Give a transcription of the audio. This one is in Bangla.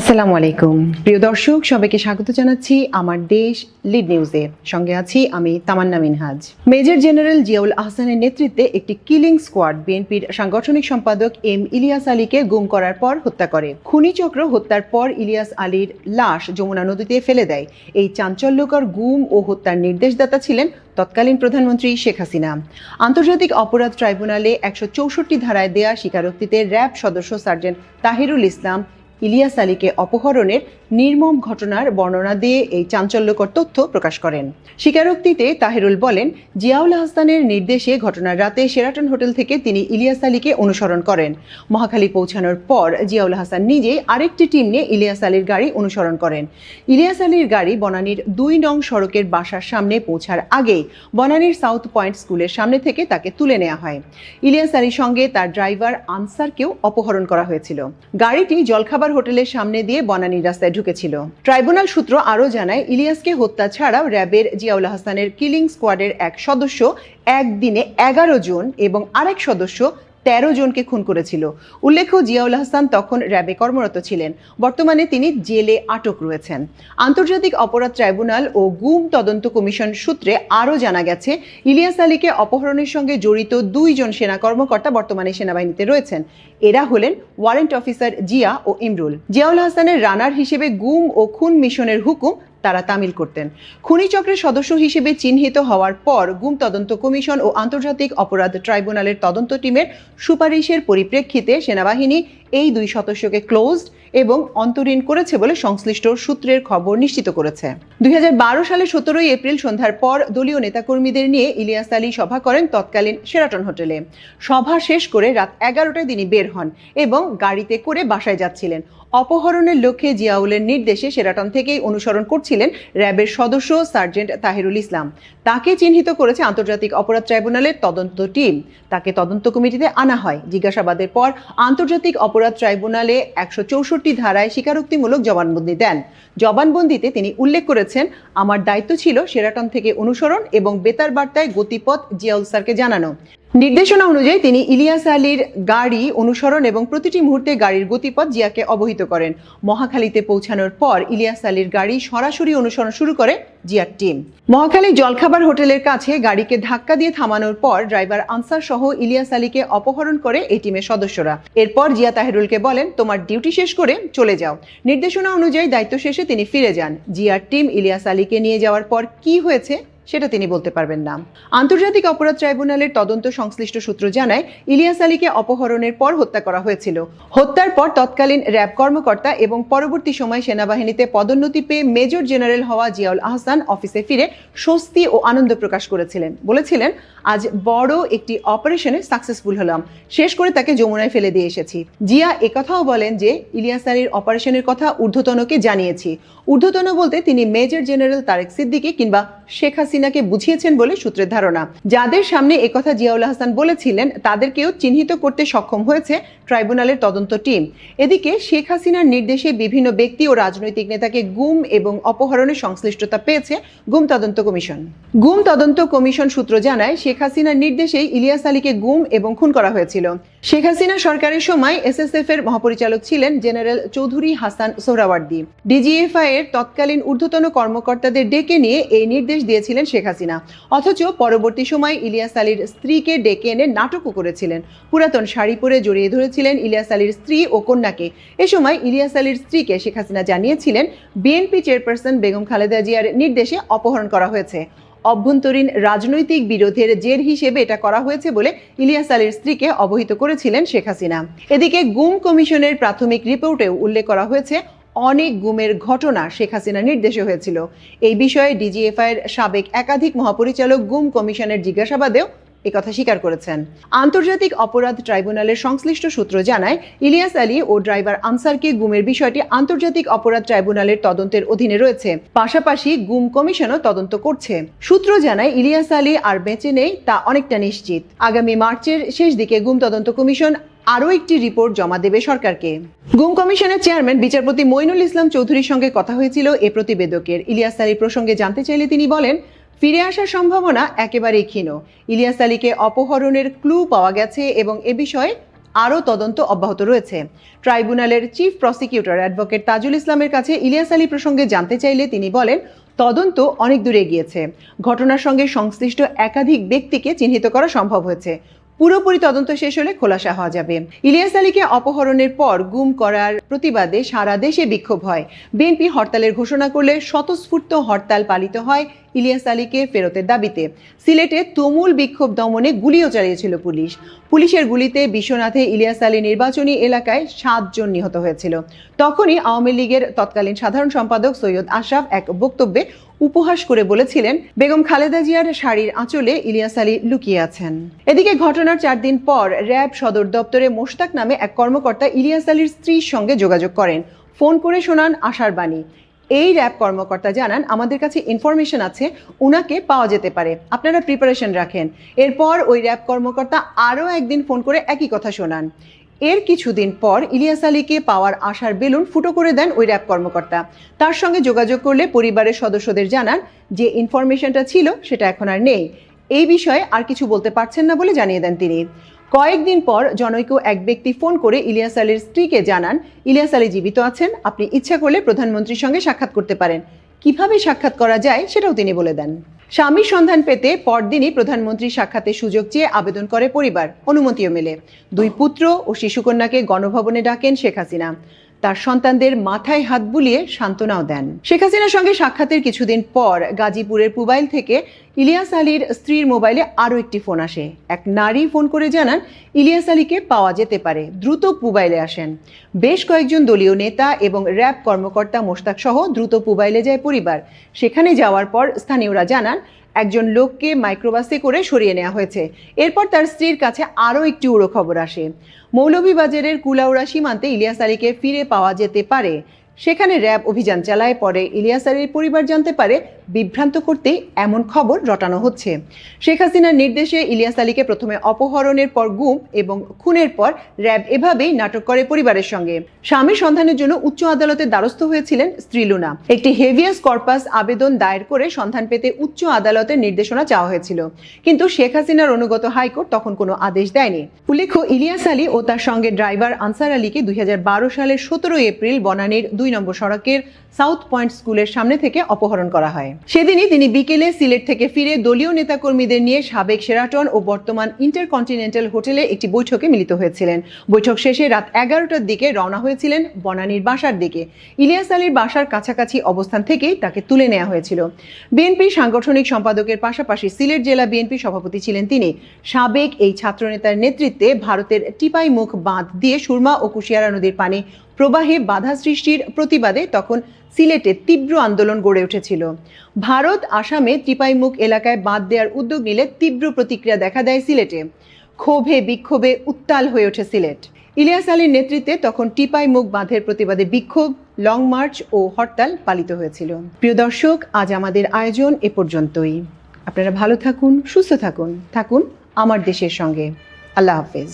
আসসালামু আলাইকুম। প্রিয় দর্শক, সবাইকে স্বাগত জানাচ্ছি আমার দেশ লিড নিউজে। সঙ্গে আছি আমি তামান্না মিনহাজ। মেজর জেনারেল জিয়াউল আহসানের নেতৃত্বে একটি কিলিং স্কোয়াড বিএনপির সাংগঠনিক সম্পাদক এম ইলিয়াস আলীকে গুম করার পর হত্যা করে। খুনি চক্র হত্যার পর ইলিয়াস আলীর লাশ যমুনা নদীতে ফেলে দেয়। এই চাঞ্চল্যকর গুম ও হত্যার নির্দেশদাতা ছিলেন তৎকালীন প্রধানমন্ত্রী শেখ হাসিনা। আন্তর্জাতিক অপরাধ ট্রাইব্যুনালে একশো চৌষট্টি ধারায় দেয়া স্বীকারোক্তিতে র্যাব সদস্য সার্জেন্ট তাহিরুল ইসলাম ইলিয়াস আলীকে অপহরণের নির্মম ঘটনার বর্ণনা দিয়ে এই চাঞ্চল্যকর তথ্য প্রকাশ করেন। স্বীকারোক্তিতে তাহিরুল বলেন, জিয়াউল হাসানের নির্দেশে ঘটনার রাতে শেরাটন হোটেল থেকে তিনি ইলিয়াস আলীকে অনুসরণ করেন। মহাখালী পৌঁছানোর পর জিয়াউল হাসান নিজেই আরেকটি টিম নিয়ে ইলিয়াস আলীর গাড়ি অনুসরণ করেন। ইলিয়াস আলীর গাড়ি বনানীর দুই নং সড়কের বাসার সামনে পৌঁছার আগেই বনানীর সাউথ পয়েন্ট স্কুলের সামনে থেকে তাকে তুলে নেওয়া হয়। ইলিয়াস আলীর সঙ্গে তার ড্রাইভার আনসারকেও অপহরণ করা হয়েছিল। গাড়িটি জলখাবার হোটেলের সামনে দিয়ে বনানী রাস্তায় ঢুকেছিল। ট্রাইব্যুনাল সূত্র আরও জানায়, ইলিয়াসকে হত্যা ছাড়াও র্যাবের জিয়াউল হাসানের কিলিং স্কোয়াডের এক সদস্য একদিনে এগারো জন এবং আরেক সদস্য তেরো জনকে খুন করেছিল। উল্লেখ্য, জিয়াউল হাসান তখন র্যাবে কর্মরত ছিলেন। বর্তমানে তিনি জেলে আটক রয়েছেন। আন্তর্জাতিক অপরাধ ট্রাইব্যুনাল ও গুম তদন্ত কমিশন সূত্রে আরও জানা গেছে, ইলিয়াস আলীকে অপহরণের সঙ্গে জড়িত দুইজন সেনা কর্মকর্তা বর্তমানে সেনাবাহিনীতে রয়েছেন। এরা হলেন ওয়ারেন্ট অফিসার জিয়া ও ইমরুল। জিয়াউল হাসানের রানার হিসেবে গুম ও খুন মিশনের হুকুম তারা তামিল করতেন। খুনি চক্রের সদস্য হিসেবে চিহ্নিত হওয়ার পর গুম তদন্ত কমিশন ও আন্তর্জাতিক অপরাধ ট্রাইব্যুনালের তদন্ত টিমের সুপারিশের পরিপ্রেক্ষিতে সেনাবাহিনী এই দুই সদস্যকে ক্লোজড এবং অন্তরীণ করেছে বলে সংশ্লিষ্ট সূত্রের খবর নিশ্চিত করেছে। দুই সালে সতেরোই এপ্রিল সন্ধ্যার পর দলীয় নেতাকর্মীদের নিয়ে ইলিয়াস আলী সভা করেন তৎকালীন সেরাটন হোটেলে। সভা শেষ করে রাত এগারোটায় তিনি বের হন এবং গাড়িতে করে বাসায় যাচ্ছিলেন। অপহরণের লক্ষ্যে জিয়াউলের নির্দেশে সেরাটন থেকেই অনুসরণ করছিলেন র্যাবের সদস্য সার্জেন্ট তাহিরুল ইসলাম। তাকে চিহ্নিত করেছে আন্তর্জাতিক অপরাধ ট্রাইব্যুনালের তদন্ত টিম। তাকে তদন্ত কমিটিতে আনা হয়। জিজ্ঞাসাবাদের পর আন্তর্জাতিক অপরাধ ট্রাইব্যুনালে একশো চৌষট্টি চৌষট্টি ধারায় স্বীকারোক্তিমূলক জবানবন্দি দেন। জবানবন্দিতে তিনি উল্লেখ করেছেন, আমার দায়িত্ব ছিল সেরাটন থেকে অনুসরণ এবং বেতার বার্তায় গতিপথ জিয়াউল স্যারকে জানানো। নির্দেশনা অনুযায়ী তিনি ইলিয়াস আলীর গাড়ি অনুসরণ এবং প্রতিটি মুহূর্তে গাড়ির গতিপথ জিয়াকে অবহিত করেন। মহাখালীতে পৌঁছানোর পর ইলিয়াস আলীর গাড়ি সরাসরি অনুসরণ শুরু করে জিয়ার টিম। মহাখালী জলখাবার হোটেলের কাছে গাড়িকে ধাক্কা দিয়ে থামানোর পর ড্রাইভার আনসার সহ ইলিয়াস আলীকে অপহরণ করে এই টিমের সদস্যরা। এরপর জিয়া তাহিরুলকে বলেন, তোমার ডিউটি শেষ করে চলে যাও। নির্দেশনা অনুযায়ী দায়িত্ব শেষে তিনি ফিরে যান। জিয়ার টিম ইলিয়াস আলীকে নিয়ে যাওয়ার পর কি হয়েছে? সেটা তিনি বলতে পারবেন না। আন্তর্জাতিক অপরাধ ট্রাইব্যুনালের তদন্ত সংশ্লিষ্ট সূত্র জানায়, ইলিয়াস আলীকে অপহরণের পর হত্যা করা হয়েছিল। হত্যার পর তৎকালীন র্যাব কর্মকর্তা এবং পরবর্তী সময় সেনাবাহিনীতে পদোন্নতি পেয়ে মেজর জেনারেল হওয়া জিয়াউল আহসান অফিসে ফিরে স্বস্তি ও আনন্দ প্রকাশ করেছিলেন। বলেছিলেন, আজ বড় একটি অপারেশনে সাকসেসফুল হলাম। শেষ করে তাকে যমুনায় ফেলে দিয়ে এসেছি। জিয়া একথাও বলেন যে, ইলিয়াস আলীর অপারেশনের কথা ঊর্ধ্বতনকে জানিয়েছি। ঊর্ধ্বতন বলতে তিনি মেজর জেনারেল তারেক সিদ্দিকি কিংবা শেখ হাসিনাকে বুঝিয়েছেন বলে সূত্রের ধারণা। যাদের সামনে একথা জিয়াউল হাসান বলেছিলেন, তাদেরকেও চিহ্নিত করতে সক্ষম হয়েছে ট্রাইব্যুনালের তদন্ত টিম। এদিকে শেখ হাসিনার নির্দেশে বিভিন্ন ব্যক্তি ও রাজনৈতিক নেতাকে গুম এবং অপহরণের সংশ্লিষ্টতা পেয়েছে গুম তদন্ত কমিশন। গুম তদন্ত কমিশন সূত্র জানায়, শেখ হাসিনার নির্দেশে ইলিয়াস আলীকে গুম এবং খুন করা হয়েছিল। শেখ হাসিনা সরকারের সময় এসএসএফ এর মহাপরিচালক ছিলেন জেনারেল চৌধুরী হাসান সোহরাওয়ার্দী। ডিজিএফআই এর তৎকালীন ঊর্ধ্বতন কর্মকর্তাদের ডেকে নিয়ে এই নির্দেশ দিয়েছিলেন শেখ হাসিনা। অথচ পরবর্তী সময় ইলিয়াস আলীর স্ত্রীকে ডেকে এনে নাটকও করেছিলেন। পুরাতন শাড়ি পরে জড়িয়ে ধরেছিলেন ইলিয়াস আলীর স্ত্রী ও কন্যাকে। এ সময় ইলিয়াস আলীর স্ত্রীকে শেখ হাসিনা জানিয়েছিলেন, বিএনপি চেয়ারপারসন বেগম খালেদা জিয়ার নির্দেশে অপহরণ করা হয়েছে। অভ্যন্তরীণ রাজনৈতিক বিরোধের জের হিসেবে এটা করা হয়েছে বলে ইলিয়াস আলীর স্ত্রীকে অবহিত করেছিলেন শেখ হাসিনা। এদিকে গুম কমিশনের প্রাথমিক রিপোর্টেও উল্লেখ করা হয়েছে অনেক গুমের ঘটনা শেখ হাসিনার নির্দেশে হয়েছিল। এই বিষয়ে ডিজিএফআই এর সাবেক একাধিক মহাপরিচালক গুম কমিশনের জিজ্ঞাসাবাদেও একথা স্বীকার করেছেন। আন্তর্জাতিক অপরাধ ট্রাইব্যুনালের সংশ্লিষ্ট সূত্র জানায়, ইলিয়াস আলী ও ড্রাইভার আনসারকে গুমের বিষয়টি আন্তর্জাতিক অপরাধ ট্রাইব্যুনালের তদন্তের অধীনে রয়েছে। পাশাপাশি গুম কমিশনও তদন্ত করছে। সূত্র জানায়, ইলিয়াস আলী আর বেঁচে নেই তা অনেকটা নিশ্চিত। আগামী মার্চের শেষ দিকে গুম তদন্ত কমিশন আরও একটি রিপোর্ট জমা দেবে সরকারকে। গুম কমিশনের চেয়ারম্যান বিচারপতি মইনুল ইসলাম চৌধুরীর সঙ্গে কথা হয়েছিল এ প্রতিবেদকের। ইলিয়াস আলী প্রসঙ্গে জানতে চাইলে তিনি বলেন, ফিরে আসার সম্ভাবনা একেবারেই ক্ষীণ। ইলিয়াস আলীকে অপহরণের ক্লু পাওয়া গেছে এবং এ বিষয়ে আরও তদন্ত অব্যাহত রয়েছে। ট্রাইব্যুনালের চিফ প্রসিকিউটর অ্যাডভোকেট তাজুল ইসলামের কাছে ইলিয়াস আলী প্রসঙ্গে জানতে চাইলে তিনি বলেন, তদন্ত অনেক দূরে গিয়েছে ঘটনার সঙ্গে সংশ্লিষ্ট একাধিক ব্যক্তিকে চিহ্নিত করা সম্ভব হয়েছে। পুরোপুরি তদন্ত শেষ হলে খোলাসা হওয়া যাবে। ইলিয়াস আলীকে অপহরণের পর গুম করার প্রতিবাদে সারা দেশে বিক্ষোভ হয়। বিএনপি হরতালের ঘোষণা করলে স্বতঃস্ফূর্ত হরতাল পালিত হয় ইলিয়াস আলীকে ফেরতের দাবিতে। সিলেটে তুমুল বিক্ষোভ দমনে গুলিও চালিয়েছিল পুলিশ। পুলিশের গুলিতে বিশ্বনাথে ইলিয়াস আলী নির্বাচনী এলাকায় সাতজন নিহত হয়েছিল। তখনই আওয়ামী লীগের তৎকালীন সাধারণ সম্পাদক সৈয়দ আশরাফ এক বক্তব্যে উপহাস করে বলেছিলেন, বেগম খালেদা জিয়ার শাড়ির আঁচলে ইলিয়াস আলী লুকিয়ে আছেন। এদিকে ঘটনার চার দিন পর র্যাব সদর দপ্তরে মোশতাক নামে এক কর্মকর্তা ইলিয়াস আলীর স্ত্রীর সঙ্গে যোগাযোগ করেন। ফোন করে শোনান আশার বাণী। এই র্যাব কর্মকর্তা জানান, আমাদের কাছে ইনফরমেশন আছে ওনাকে পাওয়া যেতে পারে। আপনারা প্রিপারেশন রাখেন। এরপর ওই র্যাব কর্মকর্তা আরও একদিন ফোন করে একই কথা শোনান। এর কিছুদিন পর ইলিয়াস আলীকে পাওয়ার আশার বেলুন ফুটো করে দেন ওই র্যাব কর্মকর্তা। তার সঙ্গে যোগাযোগ করলে পরিবারের সদস্যদের জানান যে ইনফরমেশনটা ছিল, সেটা এখন আর নেই। এই বিষয়ে আর কিছু বলতে পারছেন না বলে জানিয়ে দেন তিনি। কয়েকদিন পর জনৈক এক ব্যক্তি ফোন করে ইলিয়াস আলীর স্ত্রীকে জানান, ইলিয়াস আলী জীবিত আছেন, আপনি ইচ্ছা করলে প্রধানমন্ত্রীর সঙ্গে সাক্ষাৎ করতে পারেন। কীভাবে সাক্ষাৎ করা যায় সেটাও তিনি বলে দেন। স্বামীর সন্ধান পেতে পরদিনই প্রধানমন্ত্রী সাক্ষাতের সুযোগ চেয়ে আবেদন করে পরিবার, অনুমতিও মেলে। দুই পুত্র ও শিশুকন্যাকে গণভবনে ডাকেন শেখ হাসিনা। তার সন্তানদের মাথায় হাত বুলিয়ে সান্ত্বনাও দেন। শেখ হাসিনার সঙ্গে সাক্ষাতের কিছুদিন পর গাজীপুরের পুবাইল থেকে ইলিয়াস আলীর স্ত্রীর মোবাইলে আরও একটি ফোন আসে। এক নারী ফোন করে জানান, ইলিয়াস আলীকে পাওয়া যেতে পারে। দ্রুত পুবাইলে আসেন। বেশ কয়েকজন দলীয় নেতা এবং র্যাব কর্মকর্তা মোশতাক সহ দ্রুত পুবাইলে যায় পরিবার। সেখানে যাওয়ার পর স্থানীয়রা জানান একজন লোককে মাইক্রোবাসে করে সরিয়ে নেওয়া হয়েছে। এরপর তার স্ত্রীর কাছে আরও একটি উড়ো খবর আসে। মৌলভীবাজারের কুলাউড়া সীমান্তে ইলিয়াস আলীকে ফিরে পাওয়া যেতে পারে সেখানে র্যাব অভিযান চালায়, পরে ইলিয়াস আলীর পরিবার জানতে পারে বিভ্রান্ত করতেই এমন খবর রটানো হচ্ছে। শেখ হাসিনার নির্দেশে ইলিয়াস আলীকে প্রথমে অপহরণের পর গুম এবং খুনের পর র্যাব এভাবেই নাটক করে পরিবারের সঙ্গে। স্বামীর সন্ধানের জন্য উচ্চ আদালতের দ্বারস্থ হয়েছিলেন স্ত্রী লুনা। একটি হেভিয়াস কর্পাস আবেদন দায়ের করে সন্ধান পেতে উচ্চ আদালতের নির্দেশনা চাওয়া হয়েছিল। কিন্তু শেখ হাসিনার অনুগত হাইকোর্ট তখন কোনো আদেশ দেয়নি। উল্লেখ্য, ইলিয়াস আলী ও তার সঙ্গে ড্রাইভার আনসার আলীকে দুই হাজার বারো সালের সতেরোই এপ্রিল বনানীর দুই নম্বর সড়কের সাউথ পয়েন্ট স্কুলের সামনে থেকে অপহরণ করা হয়। সেদিনই তিনি বিকেলে সিলেট থেকে ফিরে দলীয় নেতাকর্মীদের নিয়ে সাবেক সেরাটন ও বর্তমান ইন্টারকন্টিনেন্টাল হোটেলে একটি বৈঠকে মিলিত হয়েছিলেন। বৈঠক শেষে রাত এগারোটার দিকে রওনা হয়েছিলেন বনানীর বাসার দিকে। ইলিয়াস আলীর বাসার কাছাকাছি অবস্থান থেকেই তাকে তুলে নেওয়া হয়েছিল। বিএনপি সাংগঠনিক সম্পাদকের পাশাপাশি সিলেট জেলা বিএনপি সভাপতি ছিলেন তিনি। সাবেক এই ছাত্রনেতার নেতৃত্বে ভারতের টিপাই মুখ বাঁধ দিয়ে সুরমা ও কুশিয়ারা নদীর পানি প্রবাহে বাধা সৃষ্টির প্রতিবাদে তখন সিলেটে তীব্র আন্দোলন গড়ে উঠেছিল। ভারত, আসামে ত্রিপাইমুখ এলাকায় বাঁধ দেওয়ার উদ্যোগ নিলে তীব্র প্রতিক্রিয়া দেখা দেয় সিলেটে। ক্ষোভে, বিক্ষোভে উত্তাল হয়ে ওঠে সিলেট। ইলিয়াস আলীর নেতৃত্বে তখন টিপাই মুখ বাঁধের প্রতিবাদে বিক্ষোভ, লং মার্চ ও হরতাল পালিত হয়েছিল। প্রিয় দর্শক, আজ আমাদের আয়োজন এ পর্যন্তই। আপনারা ভালো থাকুন, সুস্থ থাকুন। থাকুন আমার দেশের সঙ্গে। আল্লাহ হাফেজ।